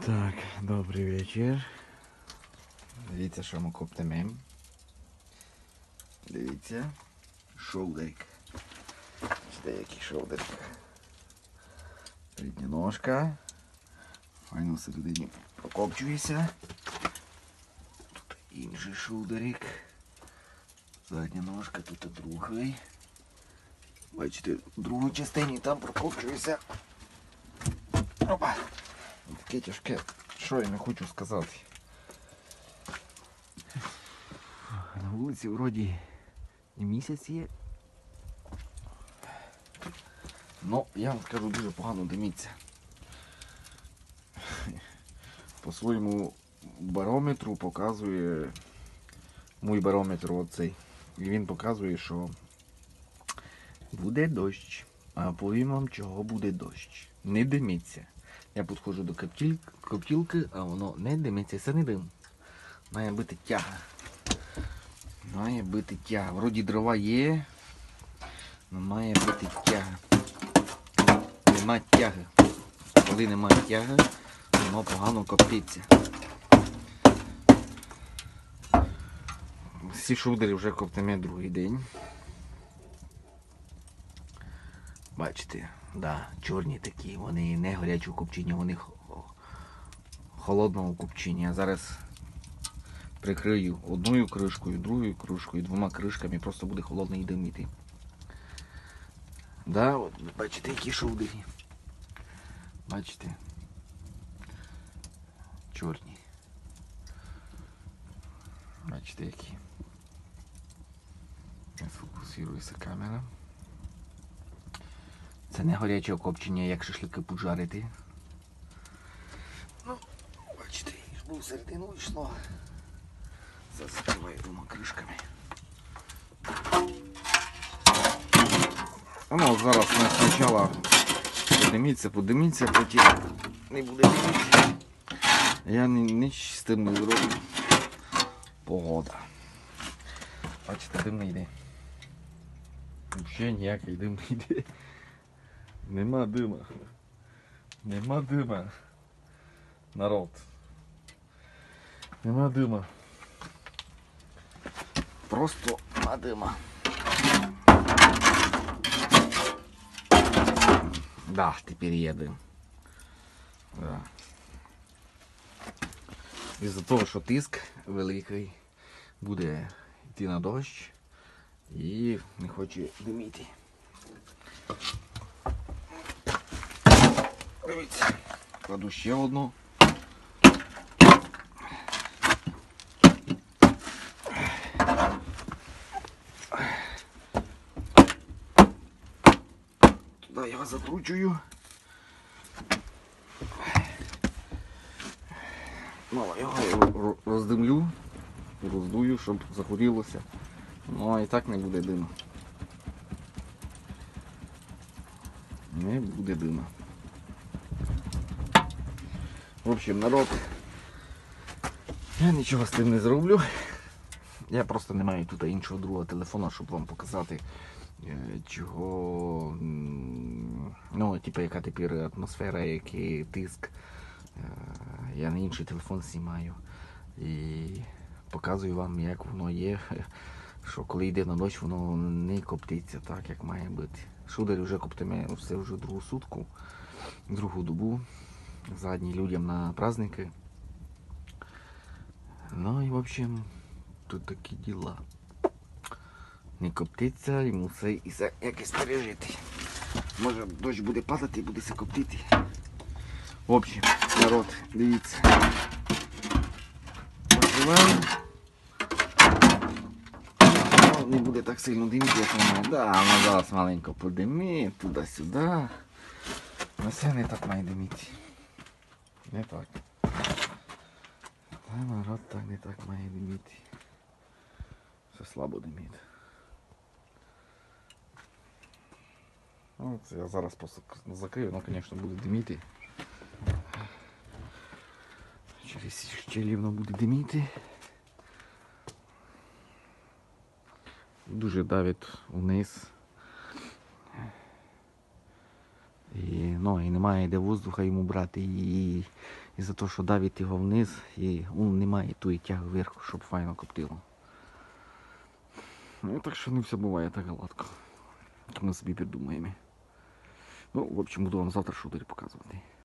Так, добрий вечір. Дивіться, що ми коптимо. Дивіться. Шоудерик. Бачите, який шоудерик. Передня ножка. Файно всередині прокопчується. Тут інший шоудерик. Задня ножка, тут другий. Бачите, в другій частині там прокопчується. Опа! Таке тяжке, що я не хочу сказати. На вулиці вроді і місяць є. Ну, я вам скажу дуже погано диміться. По своєму барометру показує мій барометр оцей. І він показує, що буде дощ. А повім вам, чого буде дощ. Не диміться. Я підходжу до коптілки, а воно не димиться, це не дим. Має бути тяга. Має бути тяга. Вроді дрова є, але має бути тяга. Нема тяги. Коли немає тяги, воно погано коптиться. Всі шудери вже коптимо другий день. Бачите, да, чорні такі, вони не гарячого копчення, вони хо- холодного копчення. Зараз прикрию одною кришкою, другою кришкою, двома кришками, просто буде холодний дим іти. Да, от, бачите, які шовдері. Бачите? Чорні. Бачите, які. Не сфокусується камера. Це не гаряче копчення, як шашлики поджарити. Ну, бачите, був середину йшло. Закриваю двома кришками. Ну, зараз ми спочатку подиміться, подиміться, потім не буде диміться. Я ніч з тим не зроблю. Погода. Бачите, дим не йде. Взагалі ніякий дим не йде. Нема дима. Нема дима. Народ. Нема дима. Просто нема дима. Да, тепер є дим. Да. Із-за того, що тиск великий буде йти на дощ і не хоче диміти. Дивіться, кладу ще одну. Туди його закручую. Мало його ро- роздимлю, роздую, щоб загорілося. Ну а і так не буде диму. Не буде дима. В общем, народ, я нічого з тим не зроблю. Я просто не маю тут іншого другого телефона, щоб вам показати, е, чого. Ну, типу, яка тепер атмосфера, який тиск. Е, Я на інший телефон знімаю. І показую вам, як воно є. Що коли йде на дощ, воно не коптиться так, як має бути. Шудер вже коптиме все вже другу сутку, другу добу задні людям на праздники. Ну і в общем, тут такі діла. Не коптиться і мусить і все якось пережити. Може дощ буде падати і буде все коптити. В общем, народ, дивіться. Покриваємо. Ну, Не буде так сильно диміти, як воно. Да, воно зараз маленько подимить, туди-сюди. Ну все не так має диміти. Не так. Та народ так не так має диміти. Все слабо. Ну, це я зараз просто закрию, воно, звісно, буде диміти. Через щелі воно буде диміти. Дуже давить вниз. І ноги немає де воздуха йому брати. І, і за те, що давить його вниз, і он немає тої тяги вверху, щоб файно коптило. Ну, так що не все буває так гладко. Ми собі придумаємо. Ну, в общем, буду вам завтра шутері показувати.